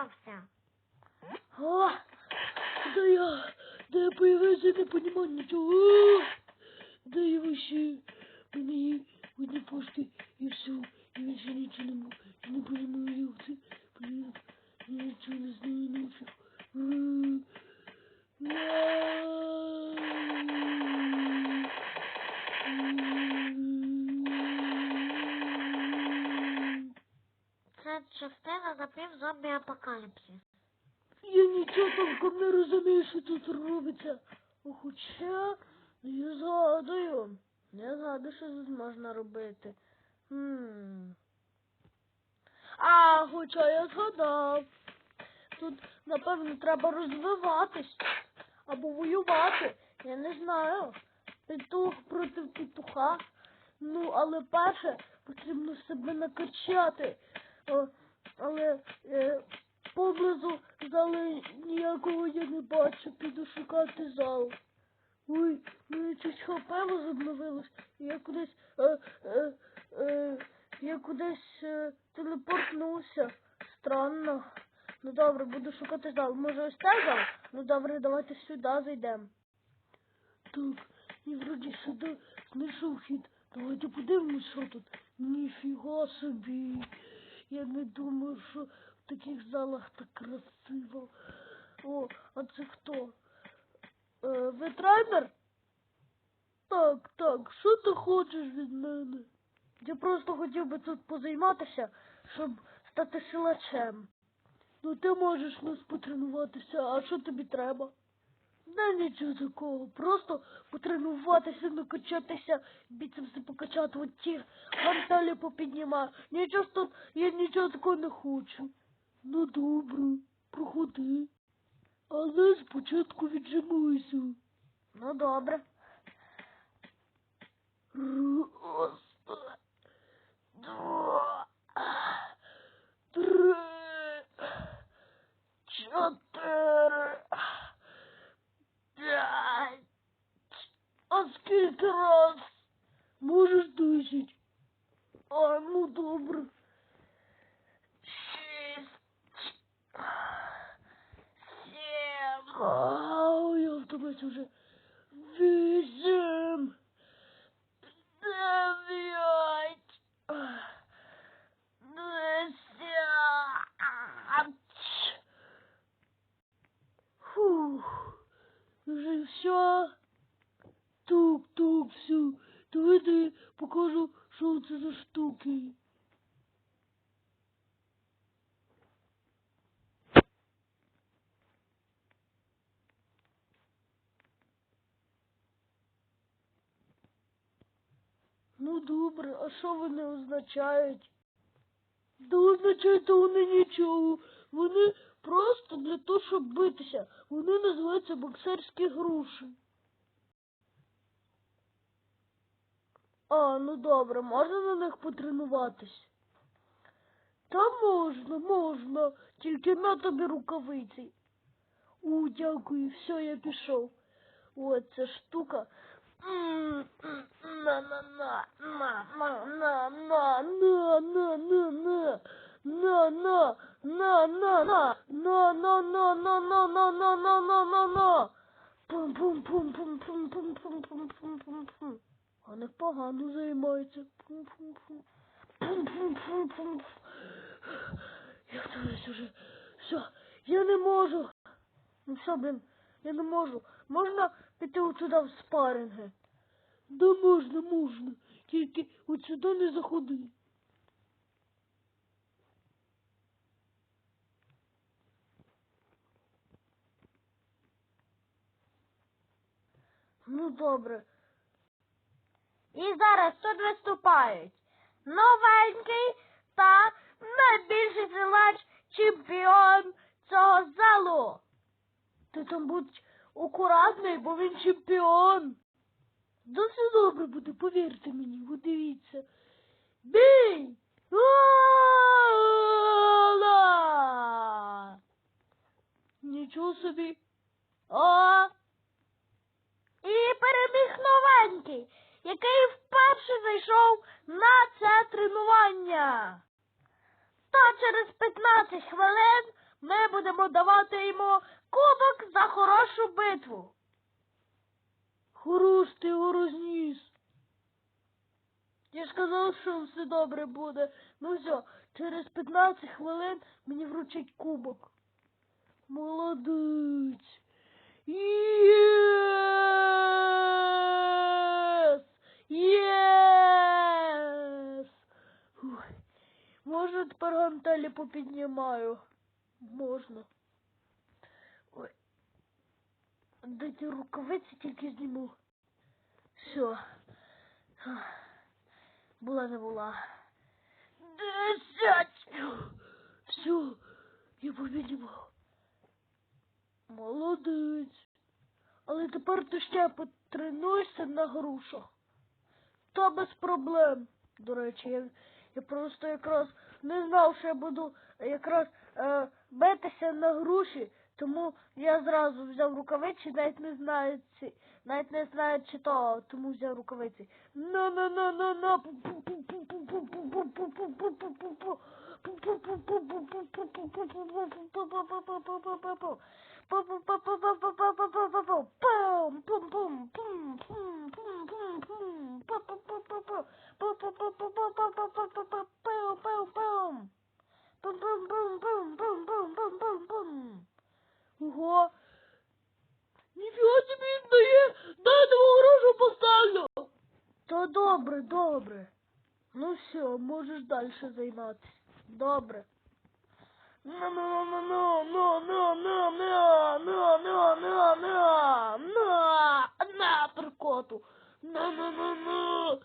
стався? О, да я, да я появился, не понимаю ничего. Да и вообще, мне одни пошки и все, и вообще ничего не могу, я не понимаю, я, блин, я ничего не знаю ничего. Частина запів зомбі апокаліпсис. Я нічого толком не розумію, що тут робиться. Хоча я згадую. Я згадую, що тут можна робити. Хм. А, хоча я згадав. Тут, напевно, треба розвиватись або воювати. Я не знаю. Петух проти петуха. Ну, але перше потрібно себе накачати. О, але е, поблизу зали ніякого я не бачу, піду шукати зал. Ой, мене щось хп возобновилось. Я кудись е, е, е, я кудись е, телепортнувся. Странно. Ну добре, буду шукати зал. Може ось цей зал? Ну добре, давайте сюди зайдемо. Так, і вроді сюди знайшов хід. Давайте подивимось, що тут. Ніфіга собі. Я не думаю, що в таких залах так красиво. О, а це хто? Е, ви тренер? Так, так, що ти хочеш від мене? Я просто хотів би тут позайматися, щоб стати силачем. Ну ти можеш нас потренуватися, а що тобі треба? Да нічого такого, просто потренуватися, накачатися, біцепси покачати, от ті гантелі попіднімаю. Нічого тут, я нічого такого не хочу. Ну добре, проходи. Але спочатку віджимайся. Ну добре. Раз, два, три, чотири, п'ять. А раз? Можеш десять. А, ну добре. Шість. Сім. Ау, я в вже. Вісім. Дев'ять. Десять. Фух. Вже все. Тук, тук, все. Давайте я покажу, що це за штуки. Ну добре, а що вони означають? Да означають вони нічого. Вони просто для того, щоб битися. Вони називаються боксерські груші. А, ну добре, можна на них потренуватись? Та можна, можна, тільки на тобі рукавиці. У, дякую, все, я пішов. О, ця штука. На, на, на, на, на, на, на, на, на, на, на. На, на, на. А непогано займається. Пум, пум, пум. Я втомився вже. Все, я не можу. Ну все, блін, я не можу. Можна піти от сюди в спаринги? Да можна, можна. Тільки от сюди не заходи. Ну добре. І зараз тут виступають новенький та найбільший силач чемпіон цього залу. Ти там будь акуратний, бо він чемпіон. Да все добре буде, повірте мені, ви дивіться. Бій! Ола! Нічого собі. О! І переміг новенький, який вперше зайшов на це тренування. Та через 15 хвилин ми будемо давати йому кубок за хорошу битву. Хорош ти його розніс. Я ж казав, що все добре буде. Ну все, через 15 хвилин мені вручать кубок. Молодець. Єс! Єс! Ух. Може, тепер гантелі попіднімаю. Можна. Ой. Дайте рукавиці тільки зніму. Все. Була не була. Десять. Все, я побідімав. Молодець. Але тепер ти ще потренуєшся на грушах. Та без проблем. До речі, я, я просто якраз не знав, що я буду якраз е, битися на груші, тому я зразу взяв рукавиці, навіть не знаю, ці, навіть не знаю, чи то, тому взяв рукавиці. на на на на на Ого! можеш далі займатися. Добре. На прикоту. На на на на.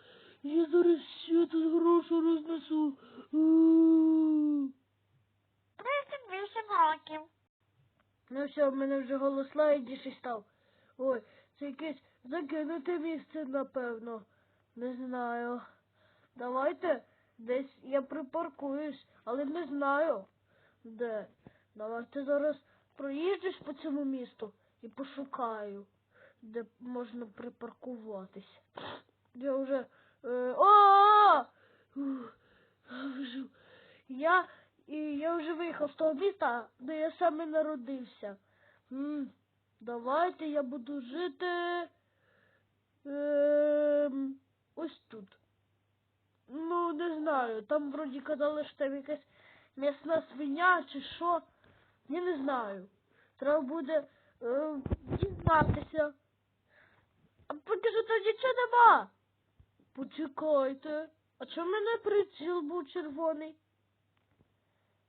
Я зараз ще тут гроші рознесу. 38 років. Ну все, в мене вже голос лайдіший став. Ой, це якесь закинуте місце, напевно. Не знаю. Давайте десь я припаркуюсь, але не знаю. Де? Давайте зараз проїжджусь по цьому місту і пошукаю, де можна припаркуватись. Я вже. Е, о! Я і я вже виїхав з того міста, де я саме народився. Давайте я буду жити ем, ось тут. Ну, не знаю, там вроді казали, що там якась м'ясна свиня чи що. Я не знаю. Треба буде е, дізнатися. А поки що там нічого нема. Почекайте. А чому в мене приціл був червоний?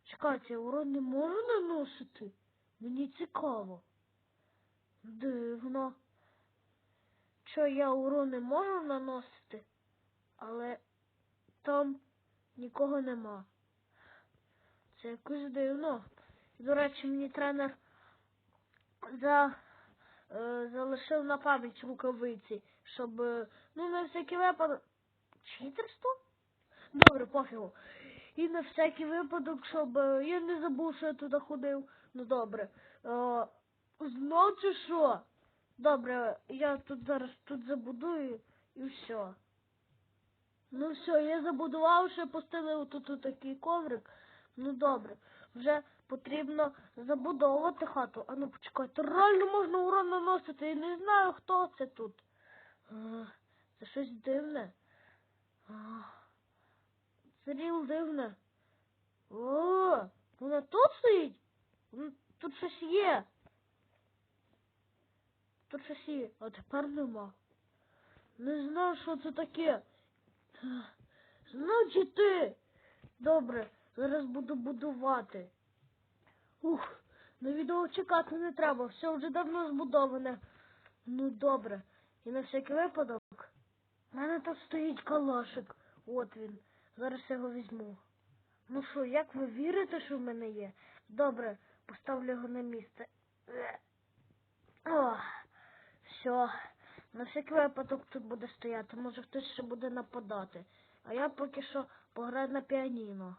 Чекайте, урон не можу наносити? Мені цікаво. Дивно. Що я урон не можу наносити, але там нікого нема. Це якось дивно. До речі, мені тренер за, е, залишив на пам'ять рукавиці, щоб, е, ну, на всякий випадок. Читерство? Добре, пофігу. І на всякий випадок, щоб е, я не забув, що я туди ходив. Ну добре. Е, знов чи що? Добре, я тут зараз тут забудую і все. Ну все, я забудував, ще постелив тут такий коврик. Ну добре, вже потрібно забудовувати хату. А ну почекайте, реально можна урон наносити. Я не знаю, хто це тут. Це щось дивне. Це ріл дивне. О, вона тут стоїть? Тут щось є. Тут щось є, а тепер нема. Не знаю, що це таке. Значить ти. Добре, зараз буду будувати. Ух, на відео чекати не треба, все вже давно збудоване. Ну добре. І на всякий випадок. У мене тут стоїть калашик. От він. Зараз я його візьму. Ну що, як ви вірите, що в мене є? Добре, поставлю його на місце. Е. О, все. На всякий випадок тут буде стояти. Може хтось ще буде нападати. А я поки що пограю на піаніно.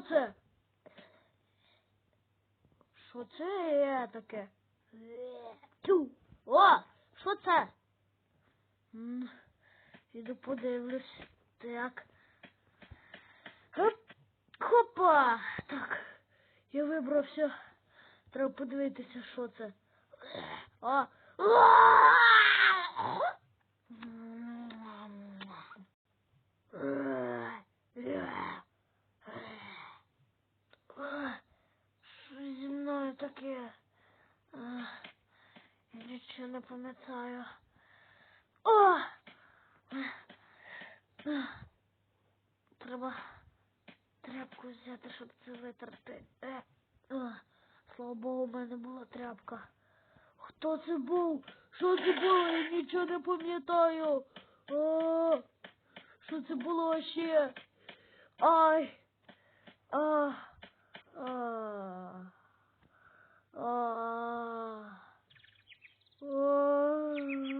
Що це? Що це таке? Тю! О! Що це? Іду подивлюсь. Так. Хопа! Так. Я вибрався. Треба подивитися, що це. О! Пам'ятаю. О! Треба тряпку взяти, щоб це витерти. Е, о, Слава Богу, у мене була тряпка. Хто це був? Що це було? Я нічого не пам'ятаю. Що це було ще? Ай. А. А. А. А.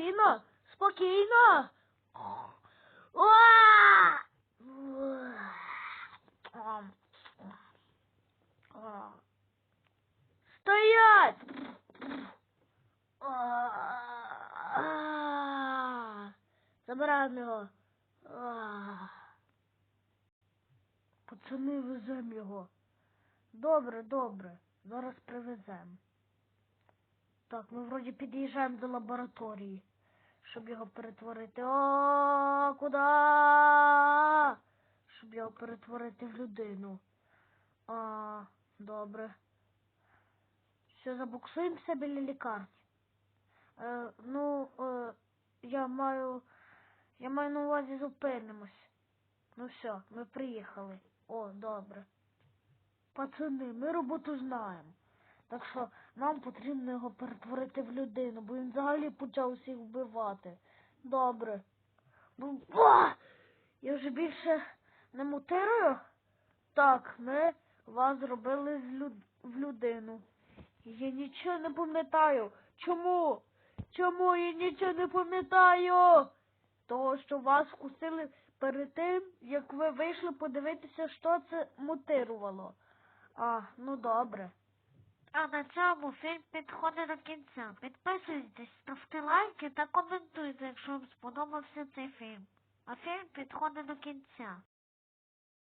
Спокійно, спокійно. Стоять! Забираємо його. Пацани, веземо його. Добре, добре. Зараз привеземо. Так, ми вроді під'їжджаємо до лабораторії, щоб його перетворити. О, куди? Щоб його перетворити в людину. А, добре. Все, забуксуємося біля лікарні. Е, ну, е, я маю. Я маю на увазі зупинимось. Ну все, ми приїхали. О, добре. Пацани, ми роботу знаємо. Так що нам потрібно його перетворити в людину, бо він взагалі почав всіх вбивати. Добре. Ну, ба! Я вже більше не мутирую? Так, ми вас зробили з люд... в людину. Я нічого не пам'ятаю. Чому? Чому я нічого не пам'ятаю? Того, що вас вкусили перед тим, як ви вийшли подивитися, що це мутирувало. А, ну добре. А на цьому фільм підходить до кінця. Підписуйтесь, ставте лайки та коментуйте, якщо вам сподобався цей фільм. А фільм підходить до кінця.